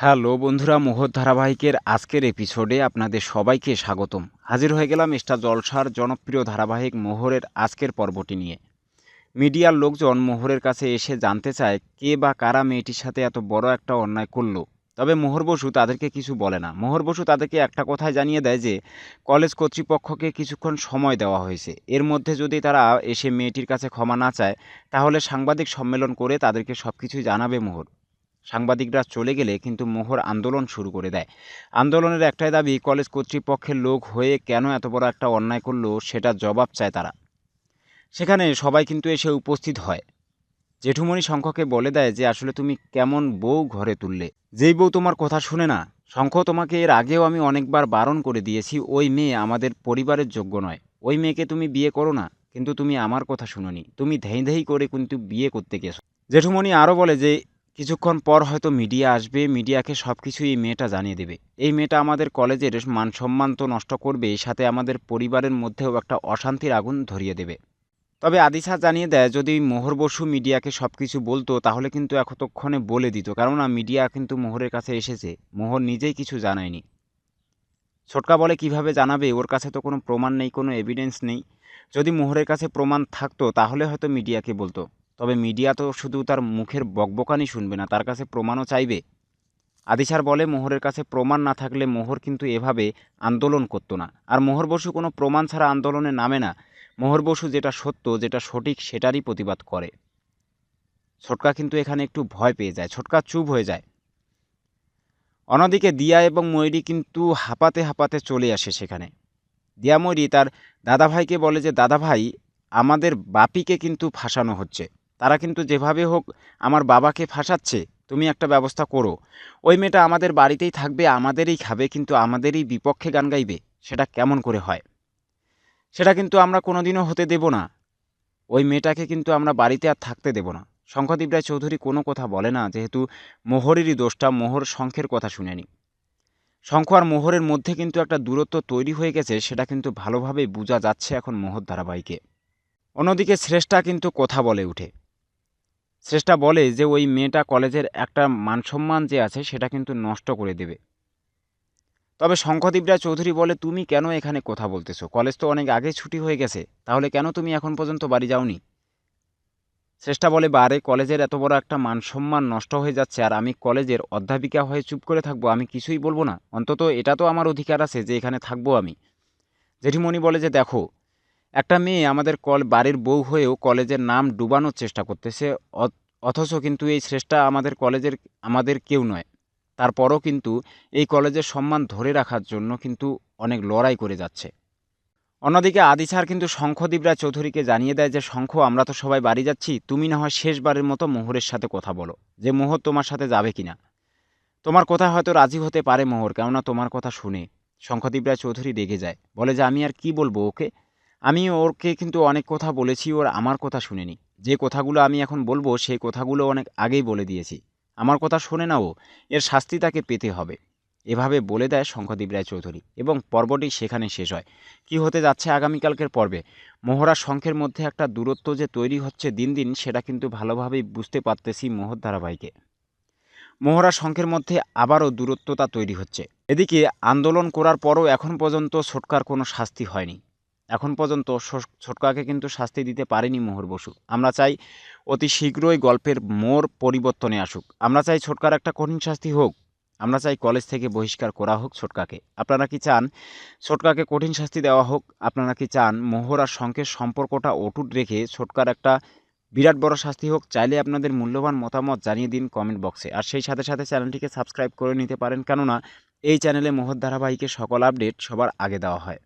Hello বন্ধুরা মোহর ধারাবাহিকের আজকের এপিসোডে আপনাদের সবাইকে স্বাগতম। হাজির হয়ে গেলাম স্টার জলসার জনপ্রিয় ধারাবাহিক মোহরের আজকের পর্বটি নিয়ে। মিডিয়ার লোকজন মোহরের কাছে এসে জানতে চায়, কে বা কারা মেয়েটির সাথে এত বড় একটা অন্যায় করল? তবে মোহর বসু তাদেরকে কিছু বলে না। মোহর বসু তাদেরকে একটা কথাই জানিয়ে দেয় যে, কলেজ কর্তৃপক্ষকে কিছুক্ষণ সময় দেওয়া হয়েছে। এর মধ্যে যদি তারা এসে মেয়েটির কাছে ক্ষমা না চায়, তাহলে সাংবাদিক সম্মেলন করে তাদেরকে সব কিছুই জানাবে মোহর। সাংবাদিকরা চলে গেলে কিন্তু মোহর আন্দোলন শুরু করে দেয়। আন্দোলনের একটাই দাবি, কলেজ কর্তৃপক্ষের লোক হয়ে কেন এত বড় একটা অন্যায় করল সেটা জবাব চায় তারা। সেখানে সবাই কিন্তু এসে উপস্থিত হয়। জেঠুমণি শঙ্খকে বলে দেয় যে, আসলে তুমি কেমন বউ ঘরে তুললে? যেই বউ তোমার কথা শুনে না, শঙ্খ তোমাকে এর আগেও আমি অনেকবার বারণ করে দিয়েছি, ওই মেয়ে আমাদের পরিবারের যোগ্য নয়। ওই মেয়েকে তুমি বিয়ে করো না, কিন্তু তুমি আমার কথা শুনোনি। তুমি ধেই ধেই করে কিন্তু বিয়ে করতে গেছো। জেঠুমণি আরও বলে যে কিছুক্ষণ পর হয়তো মিডিয়া আসবে, মিডিয়াকে সব কিছু এই মেয়েটা জানিয়ে দেবে। এই মেয়েটা আমাদের কলেজের মান সম্মান তো নষ্ট করবে সাথে আমাদের পরিবারের মধ্যেও একটা অশান্তির আগুন ধরিয়ে দেবে। তবে আদিসা জানিয়ে দেয়, যদি মোহর বসু মিডিয়াকে সব কিছু বলতো, তাহলে কিন্তু এতক্ষণে বলে দিত, কেননা মিডিয়া কিন্তু মোহরের কাছে এসেছে, মোহর নিজেই কিছু জানায়নি। ছোটকা বলে কীভাবে জানাবে, ওর কাছে তো কোনো প্রমাণ নেই, কোনো এভিডেন্স নেই। যদি মোহরের কাছে প্রমাণ থাকতো, তাহলে হয়তো মিডিয়াকে বলতো। তবে মিডিয়া তো শুধু তার মুখের বকবকানি শুনবে না, তার কাছে প্রমাণও চাইবে। আদিসার বলে, মোহরের কাছে প্রমাণ না থাকলে মোহর কিন্তু এভাবে আন্দোলন করতো না। আর মোহর বসু কোনো প্রমাণ ছাড়া আন্দোলনে নামে না। মোহর বসু যেটা সত্য, যেটা সঠিক, সেটারই প্রতিবাদ করে। ছোটকা কিন্তু এখানে একটু ভয় পেয়ে যায়, ছোটকা চুপ হয়ে যায়। অন্যদিকে দিয়া এবং ময়ূরী কিন্তু হাঁপাতে হাঁপাতে চলে আসে সেখানে। দিয়া ময়ূরী তার দাদাভাইকে বলে যে, দাদাভাই, আমাদের বাপিকে কিন্তু ফাঁসানো হচ্ছে। তারা কিন্তু যেভাবে হোক আমার বাবাকে ফাঁসাচ্ছে, তুমি একটা ব্যবস্থা করো। ওই মেয়েটা আমাদের বাড়িতেই থাকবে, আমাদেরই খাবে, কিন্তু আমাদেরই বিপক্ষে গান গাইবে, সেটা কেমন করে হয়? সেটা কিন্তু আমরা কোনোদিনও হতে দেব না। ওই মেয়েটাকে কিন্তু আমরা বাড়িতে আর থাকতে দেব না। শঙ্খদীপ রায় চৌধুরী কোনো কথা বলে না, যেহেতু মোহরেরই দোষটা, মোহর শঙ্খের কথা শুনেনি। শঙ্খ আর মোহরের মধ্যে কিন্তু একটা দূরত্ব তৈরি হয়ে গেছে, সেটা কিন্তু ভালোভাবেই বোঝা যাচ্ছে এখন মোহর ধারাবাহিকে। অন্যদিকে শ্রেষ্ঠা কিন্তু কথা বলে উঠে। শ্রেষ্ঠা বলে যে, ওই মেয়েটা কলেজের একটা মানসম্মান যে আছে, সেটা কিন্তু নষ্ট করে দেবে। তবে শঙ্খদীপ রায় চৌধুরী বলে, তুমি কেন এখানে কথা বলতেছো? কলেজ তো অনেক আগে ছুটি হয়ে গেছে। তাহলে কেন তুমি এখন পর্যন্ত বাড়ি যাওনি? শ্রেষ্ঠা বলে বারে কলেজের এত বড় একটা মানসম্মান নষ্ট হয়ে যাচ্ছে, আর আমি কলেজের অধ্যাপিকা হয়ে চুপ করে থাকব, আমি কিছুই বলব না। অন্তত এটা তো আমার অধিকার আছে যে, এখানে থাকব আমি। জেঠিমণি বলে যে, দেখো একটা মেয়ে আমাদের কল, বাড়ির বউ হয়েও কলেজের নাম ডুবানোর চেষ্টা করতেছে অথচ কিন্তু এই শ্রেষ্ঠা আমাদের কলেজের, আমাদের কেউ নয়। তারপরও কিন্তু এই কলেজের সম্মান ধরে রাখার জন্য কিন্তু অনেক লড়াই করে যাচ্ছে। অন্যদিকে আদিসার কিন্তু শঙ্খদীপ রায় চৌধুরীকে জানিয়ে দেয় যে, শঙ্খ, আমরা তো সবাই বাড়ি যাচ্ছি, তুমি না হয় শেষবারের মতো মোহরের সাথে কথা বলো, যে মোহর তোমার সাথে যাবে কি না তোমার কথা হয়তো রাজি হতে পারে মোহর, কেননা তোমার কথা শুনে। শঙ্খদীপ রায় চৌধুরী রেগে যায়, বলে যে, আমি আর কি বলব ওকে? আমি ওরকে কিন্তু অনেক কথা বলেছি, ওর আমার কথা শুনেনি। যে কথাগুলো আমি এখন বলব, সেই কথাগুলো অনেক আগেই বলে দিয়েছি। আমার কথা শোনে না ও, এর শাস্তি তাকে পেতে হবে। এভাবে বলে দেয় শঙ্খদীপ রায় চৌধুরী এবং পর্বটি সেখানে শেষ হয়। কি হতে যাচ্ছে আগামীকালকের পর্বে? মোহরা শঙ্খের মধ্যে একটা দূরত্ব যে তৈরি হচ্ছে দিন দিন, সেটা কিন্তু ভালোভাবেই বুঝতে পারতেছি মোহর ধারাবাহিকে। মোহরা শঙ্খের মধ্যে আবারও দূরত্বতা তৈরি হচ্ছে। এদিকে আন্দোলন করার পরও এখন পর্যন্ত ছোটকার কোনো শাস্তি হয়নি। এখন পর্যন্ত ছোটকাকে কিন্তু শাস্তি দিতে পারেনি মোহর বসু। আমরা চাই অতি শীঘ্রই গল্পের মোর পরিবর্তনে আসুক। আমরা চাই ছোটকার একটা কঠিন শাস্তি হোক। আমরা চাই কলেজ থেকে বহিষ্কার করা হোক ছোটকাকে। আপনারা কি চান ছোটকাকে কঠিন শাস্তি দেওয়া হোক? আপনারা কি চান মোহর আর শঙ্কের সম্পর্কটা অটুট রেখে ছোটকার একটা বিরাট বড় শাস্তি হোক? চাইলে আপনাদের মূল্যবান মতামত জানিয়ে দিন কমেন্ট বক্সে আর সেই সাথে সাথে চ্যানেলটিকে সাবস্ক্রাইব করে নিতে পারেন। কেননা এই চ্যানেলে মোহর ধারাবাহিকের সকল আপডেট সবার আগে দেওয়া হয়।